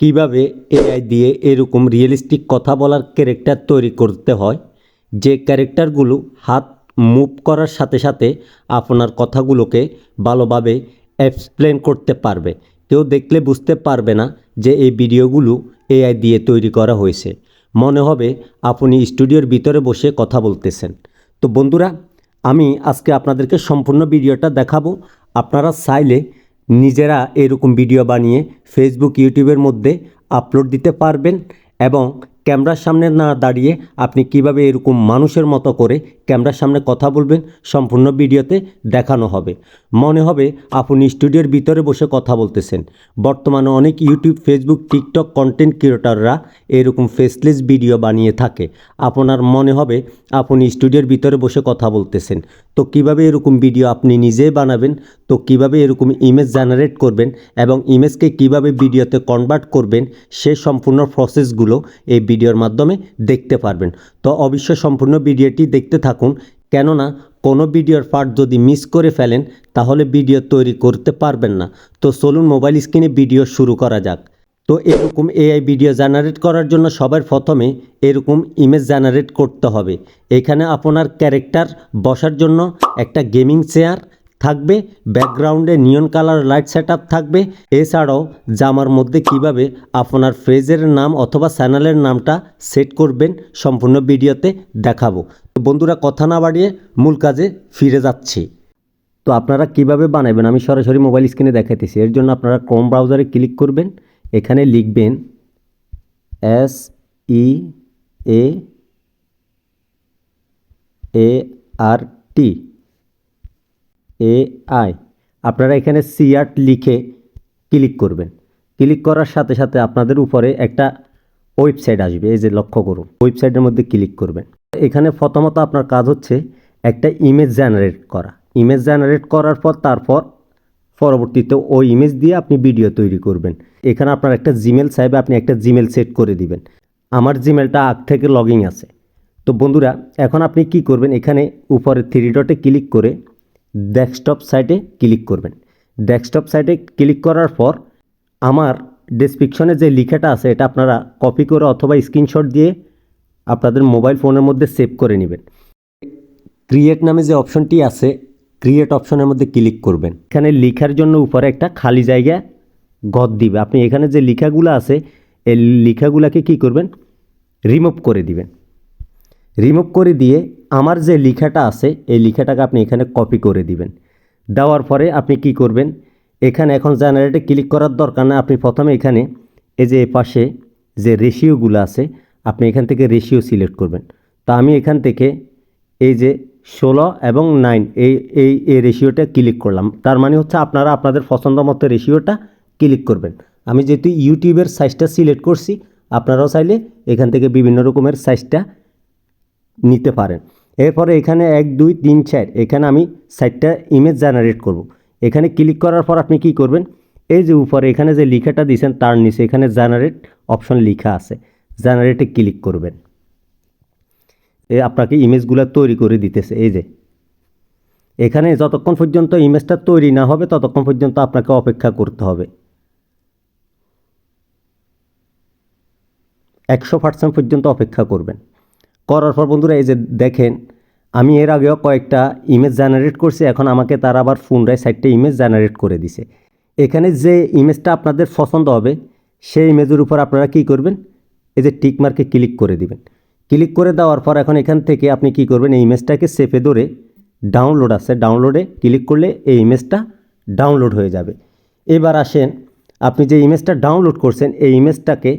কীভাবে এআই দিয়ে এরকম রিয়েলিস্টিক কথা বলার ক্যারেক্টার তৈরি করতে হয়, যে ক্যারেক্টারগুলো হাত মুভ করার সাথে সাথে আপনার কথাগুলোকে ভালোভাবে এক্সপ্লেন করতে পারবে। কেউ দেখলে বুঝতে পারবে না যে এই ভিডিওগুলো এআই দিয়ে তৈরি করা হয়েছে। মনে হবে আপনি স্টুডিওর ভিতরে বসে কথা বলতেছেন। তো বন্ধুরা, আমি আজকে আপনাদেরকে সম্পূর্ণ ভিডিওটা দেখাবো। আপনারা চাইলে নিজেরা এরকম ভিডিও বানিয়ে ফেসবুক ইউটিউবের মধ্যে আপলোড দিতে পারবেন এবং ক্যামেরার সামনে না দাঁড়িয়ে আপনি কীভাবে এরকম মানুষের মতো করে ক্যামেরার সামনে কথা বলবেন সম্পূর্ণ ভিডিওতে দেখানো হবে। মনে হবে আপনি স্টুডিওর ভিতরে বসে কথা বলতেছেন। বর্তমানে অনেক ইউটিউব, ফেসবুক, টিকটক কন্টেন্ট ক্রিয়েটররা এরকম ফেসলেস ভিডিও বানিয়ে থাকে। আপনার মনে হবে আপনি স্টুডিওর ভিতরে বসে কথা বলতেছেন। তো কীভাবে এরকম ভিডিও আপনি নিজেই বানাবেন? তো কীভাবে এরকম ইমেজ জেনারেট করবেন? এবং ইমেজকে কীভাবে ভিডিওতে কনভার্ট করবেন? সে সম্পূর্ণ প্রসেসগুলো এই ভিডিওর মাধ্যমে দেখতে পারবেন। তো অবশ্যই সম্পূর্ণ ভিডিওটি দেখতে থাকুন, কেননা কোনো ভিডিওর পার্ট যদি মিস করে ফেলেন, তাহলে ভিডিও তৈরি করতে পারবেন না। তো চলুন মোবাইল স্ক্রিনে ভিডিও শুরু করা যাক। তো এরকম এআই ভিডিও জেনারেট করার জন্য সবার প্রথমে এরকম ইমেজ জেনারেট করতে হবে। এখানে আপনার ক্যারেক্টার বসার জন্য একটা গেমিং চেয়ার থাকবে ব্যাকগ্রাউন্ডে নিয়ন কালার লাইট সেট থাকবে। এছাড়াও, জামার মধ্যে কীভাবে আপনার ফ্রেজের নাম অথবা চ্যানেলের নামটা সেট করবেন সম্পূর্ণ ভিডিওতে দেখাবো। তো বন্ধুরা, কথা না বাড়িয়ে মূল কাজে ফিরে যাচ্ছি। তো আপনারা কীভাবে বানাবেন? আমি সরাসরি মোবাইল স্ক্রিনে দেখাইতেছি। এর জন্য আপনারা ক্রোম ব্রাউজারে ক্লিক করবেন। এখানে লিখবেন S E A R T A I আপনারা এখানে সিআর্ট লিখে ক্লিক করবেন। ক্লিক করার সাথে সাথে আপনাদের উপরে একটা ওয়েবসাইট আসবে, এই যে লক্ষ্য করুন। ওয়েবসাইটের মধ্যে ক্লিক করবেন। এখানে প্রথমত আপনার কাজ হচ্ছে একটা ইমেজ জেনারেট করা। ইমেজ জেনারেট করার পর তারপর পরবর্তীতে ওই ইমেজ দিয়ে আপনি ভিডিও তৈরি করবেন। এখানে আপনার একটা জিমেল চাইবে আপনি একটা জিমেল সেট করে দিবেন। আমার জিমেলটা আগ থেকে লগিং আছে। তো বন্ধুরা, এখন আপনি কি করবেন? এখানে উপরে থ্রি ডটে ক্লিক করে ডেস্কটপ সাইটে ক্লিক করবেন। ডেস্কটপ সাইটে ক্লিক করার পর আমার ডেসক্রিপশনে যে লেখাটা আছে, এটা আপনারা কপি করে অথবা স্ক্রিনশট দিয়ে আপনাদের মোবাইল ফোনের মধ্যে সেভ করে নেবেন। ক্রিয়েট নামে যে অপশনটি আছে ক্রিয়েট অপশনের মধ্যে ক্লিক করবেন। এখানে লেখার জন্য উপরে একটা খালি জায়গা গদ দিবে। আপনি এখানে যে লেখাগুলো আছে, এই লেখাগুলোকে কি করবেন? রিমুভ করে দিবেন। রিমুভ করে দিয়ে আমার যে লেখাটা আছে, এই লেখাটাকে আপনি এখানে কপি করে দিবেন। দেওয়ার পরে আপনি কি করবেন? এখানে এখন জেনারেটে ক্লিক করার দরকার না আপনি প্রথমে এখানে এই যে পাশে যে রেশিওগুলো আছে, আপনি এখান থেকে রেশিও সিলেক্ট করবেন। তা আমি এখান থেকে এই যে ষোলো এবং নাইন এই এই এই রেশিওটা ক্লিক করলাম। তার মানে হচ্ছে আপনারা আপনাদের পছন্দ মতো রেশিওটা ক্লিক করবেন। আমি যেহেতু ইউটিউবের সাইজটা সিলেক্ট করছি, আপনারাও চাইলে এখান থেকে বিভিন্ন রকমের সাইজটা নিতে পারেন। এরপরে এখানে এক, দুই, তিন, চার, এখানে আমি সাইটটা ইমেজ জেনারেট করব। এখানে ক্লিক করার পর আপনি কি করবেন? এই যে উপরে এখানে যে লিখাটা দিয়েছেন, তার নিচে এখানে জেনারেট অপশন লিখা আছে। জেনারেটে ক্লিক করবেন। এ আপনাকে ইমেজগুলো তৈরি করে দিতেছে, এই যে। এখানে যতক্ষণ পর্যন্ত ইমেজটা তৈরি না হবে, ততক্ষণ পর্যন্ত আপনাকে অপেক্ষা করতে হবে। একশো পার্সেন্ট পর্যন্ত অপেক্ষা করবেন। করার পর বন্ধুরা এই যে দেখেন, আমি এর আগেও কয়েকটা ইমেজ জেনারেট করছি, এখন আমাকে তারা আবার পুনরায় সাইডটা ইমেজ জেনারেট করে দিছে। এখানে যে ইমেজটা আপনাদের পছন্দ হবে, সেই ইমেজের উপর আপনারা কি করবেন? এই যে টিক মার্কে ক্লিক করে দিবেন। ক্লিক করে দেওয়ার পর এখন এখান থেকে আপনি কি করবেন? এই ইমেজটাকে সেফে ধরে ডাউনলোড আছে ডাউনলোডে ক্লিক করলে এই ইমেজটা ডাউনলোড হয়ে যাবে। এবার আসেন, আপনি যে ইমেজটা ডাউনলোড করছেন, এই ইমেজটাকে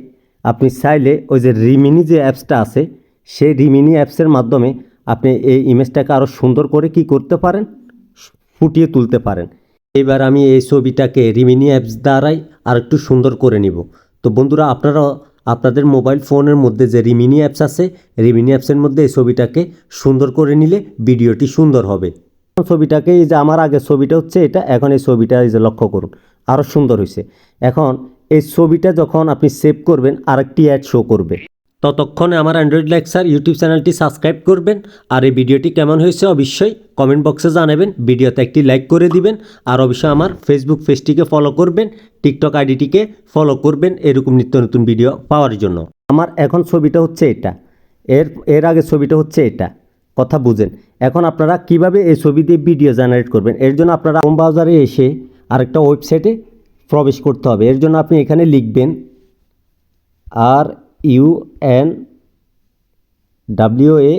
আপনি চাইলে ওই যে রিমিনি যে অ্যাপসটা আছে সেই রিমিনি অ্যাপসের মাধ্যমে আপনি এই ইমেজটাকে আরও সুন্দর করে কি করতে পারেন? ফুটিয়ে তুলতে পারেন। এবার আমি এই ছবিটাকে রিমিনি অ্যাপস দ্বারাই আর একটু সুন্দর করে নিব। তো বন্ধুরা, আপনারা আপনাদের মোবাইল ফোনের মধ্যে যে রিমিনি অ্যাপস আছে, রিমিনি অ্যাপসের মধ্যে এই ছবিটাকে সুন্দর করে নিলে ভিডিওটি সুন্দর হবে। ছবিটাকে এই যে আমার আগে ছবিটা হচ্ছে এটা, এখন এই ছবিটা এই যে লক্ষ্য করুন আরও সুন্দর হয়েছে। এখন এই ছবিটা যখন আপনি সেভ করবেন, আরেকটি অ্যাড শো করবে। ততক্ষণে আমার অ্যান্ড্রয়েড লেকচার ইউটিউব চ্যানেলটি সাবস্ক্রাইব করবেন। আর এই ভিডিওটি কেমন হয়েছে অবশ্যই কমেন্ট বক্সে জানাবেন। ভিডিওতে একটি লাইক করে দিবেন। আর অবশ্যই আমার ফেসবুক পেজটিকে ফলো করবেন। টিকটক আইডিটিকে ফলো করবেন এরকম নিত্য নতুন ভিডিও পাওয়ার জন্য। আমার এখন ছবিটা হচ্ছে এটা। এর এর আগে ছবিটা হচ্ছে এটা। কথা বুঝেন। এখন আপনারা কীভাবে এই ছবি দিয়ে ভিডিও জেনারেট করবেন? এর জন্য আপনারা হোম ব্রাউজারে এসে আরেকটা ওয়েবসাইটে প্রবেশ করতে হবে। এর জন্য আপনি এখানে লিখবেন R U N W A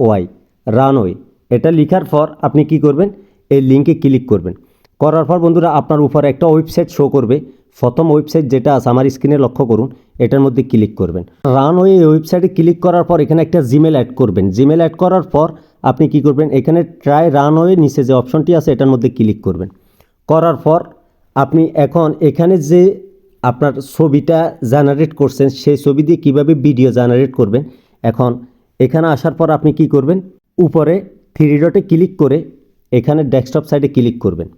Y runway এটা লেখার পর আপনি কি করবেন? এই লিঙ্কে ক্লিক করবেন। করার পর বন্ধুরা, আপনার উপরে একটা ওয়েবসাইট শো করবে। প্রথম ওয়েবসাইট যেটা আছে, আমার স্ক্রিনে লক্ষ্য করুন, এটার মধ্যে ক্লিক করবেন। রানওয়ে ওয়েবসাইটে ক্লিক করার পর এখানে একটা জিমেল অ্যাড করবেন। জিমেল অ্যাড করার পর আপনি কি করবেন? এখানে ট্রাই রানওয়ে নিচে যে অপশনটি আছে, এটার মধ্যে ক্লিক করবেন। করার পর আপনি এখন এখানে যে আপনার ছবিটা জেনারেট করছেন, সেই ছবি দিয়ে কীভাবে ভিডিও জেনারেট করবেন? এখন এখানে আসার পর আপনি কি করবেন? উপরে থ্রি ডটে ক্লিক করে এখানে ডেস্কটপ সাইডে ক্লিক করবেন।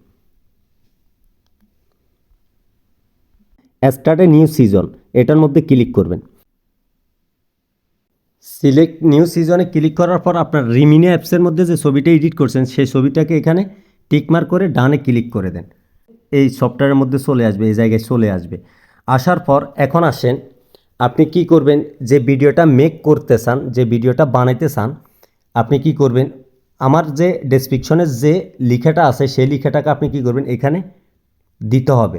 স্টার্ট এ নিউ সিজন এটার মধ্যে ক্লিক করবেন। সিলেক্ট নিউ সিজনে ক্লিক করার পর আপনার রিমিনি অ্যাপসের মধ্যে যে ছবিটা এডিট করছেন, সেই ছবিটাকে এখানে টিকমার্ক করে ডানে ক্লিক করে দেন। এই সফটওয়্যারের মধ্যে চলে আসবে, এই জায়গায় চলে আসবে। আসার পর এখন আসেন, আপনি কি করবেন? যে ভিডিওটা মেক করতে চান, যে ভিডিওটা বানাইতে চান, আপনি কি করবেন? আমার যে ডেসক্রিপশনের যে লিখাটা আছে, সেই লেখাটাকে আপনি কি করবেন? এখানে দিতে হবে।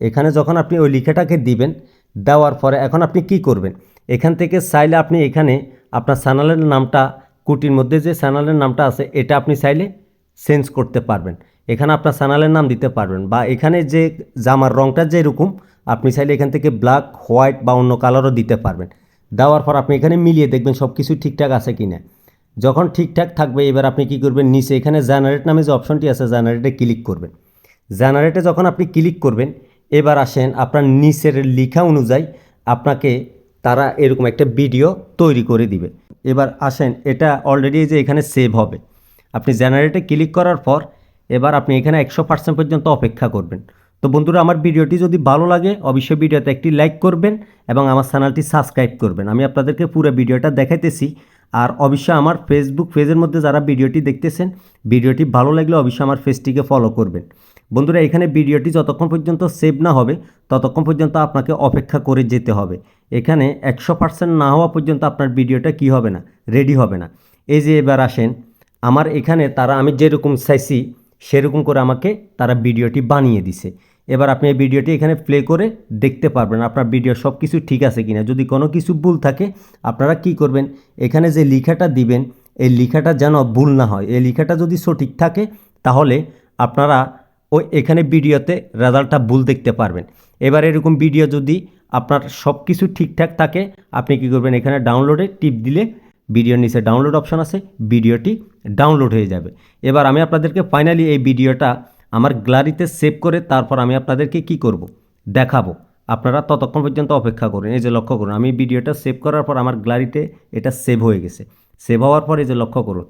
এখানে যখন আপনি ওই লেখাটাকে দিবেন, দেওয়ার পরে এখন আপনি কি করবেন? এখান থেকে চাইলে আপনি এখানে আপনার চ্যানেলের নামটা, কুটির মধ্যে যে চ্যানেলের নামটা আছে, এটা আপনি চাইলে চেঞ্জ করতে পারবেন। এখানে আপনার চ্যানেলের নাম দিতে পারবেন বা এখানে যে জামার রঙটা যেরকম আপনি চাইলে এখান থেকে ব্ল্যাক হোয়াইট বা অন্য কালারও দিতে পারবেন। দেওয়ার পর আপনি এখানে মিলিয়ে দেখবেন সব কিছু ঠিকঠাক আছে কি না যখন ঠিকঠাক থাকবে, এবার আপনি কি করবেন, নিচে এখানে জেনারেট নামে যে অপশনটি আছে জেনারেটে ক্লিক করবেন। জেনারেটে যখন আপনি ক্লিক করবেন, এবার আসেন আপনার নিচের লেখা অনুযায়ী আপনাকে তারা এরকম একটা ভিডিও তৈরি করে দিবে। এবার আসেন, এটা অলরেডি যে এখানে সেভ হবে। আপনি জেনারেটে ক্লিক করার পর, এবার আপনি এখানে একশো পার্সেন্ট পর্যন্ত অপেক্ষা করবেন। তো বন্ধুরা, আমার ভিডিওটি যদি ভালো লাগে, অবশ্যই ভিডিওতে একটি লাইক করবেন এবং আমার চ্যানেলটি সাবস্ক্রাইব করবেন। আমি আপনাদেরকে পুরো ভিডিওটা দেখাইতেছি। আর অবশ্যই আমার ফেসবুক পেজের মধ্যে যারা ভিডিওটি দেখতেছেন, ভিডিওটি ভালো লাগলে অবশ্যই আমার পেজটিকে ফলো করবেন। বন্ধুরা, এখানে ভিডিওটি যতক্ষণ পর্যন্ত সেভ না হবে, ততক্ষণ পর্যন্ত আপনাকে অপেক্ষা করে যেতে হবে। এখানে একশো পার্সেন্ট না হওয়া পর্যন্ত আপনার ভিডিওটা কি হবে না রেডি হবে না। এই যে এবার আসেন, আমার এখানে তারা, আমি যেরকম চাইছি, সেরকম করে আমাকে তারা ভিডিওটি বানিয়ে দিছে। এবার আপনি এই ভিডিওটি এখানে প্লে করে দেখতে পারবেন আপনার ভিডিও সব কিছু ঠিক আছে কিনা। যদি কোনো কিছু ভুল থাকে, আপনারা কি করবেন? এখানে যে লেখাটা দিবেন, এই লেখাটা যেন ভুল না হয়। এই লেখাটা যদি সঠিক থাকে, তাহলে আপনারা ওই এখানে ভিডিওতে রেজাল্টটা ভুল দেখতে পারবেন। এবার এরকম ভিডিও যদি আপনার সব কিছু ঠিকঠাক থাকে, আপনি কি করবেন? এখানে ডাউনলোডে টিপ দিলে ভিডিওর নিচে ডাউনলোড অপশন আছে ভিডিওটি ডাউনলোড হয়ে যাবে। এবার আমি আপনাদেরকে ফাইনালি এই ভিডিওটা আমার গ্যালারিতে সেভ করে তারপর আমি আপনাদেরকে কি করব? দেখাবো। আপনারা ততক্ষণ পর্যন্ত অপেক্ষা করুন। এই যে লক্ষ্য করুন, আমি ভিডিওটা সেভ করার পর আমার গ্যালারিতে এটা সেভ হয়ে গেছে। সেভ হওয়ার পর এই যে লক্ষ্য করুন,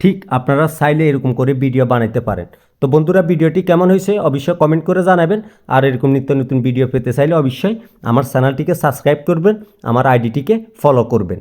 ঠিক আপনারা চাইলে এরকম করে ভিডিও বানাইতে পারেন। তো বন্ধুরা, ভিডিওটি কেমন হয়েছে অবশ্যই কমেন্ট করে জানাবেন। আর এরকম নিত্য নতুন ভিডিও পেতে চাইলে অবশ্যই আমার চ্যানেলটিকে সাবস্ক্রাইব করবেন, আমার আইডিটিকে ফলো করবেন।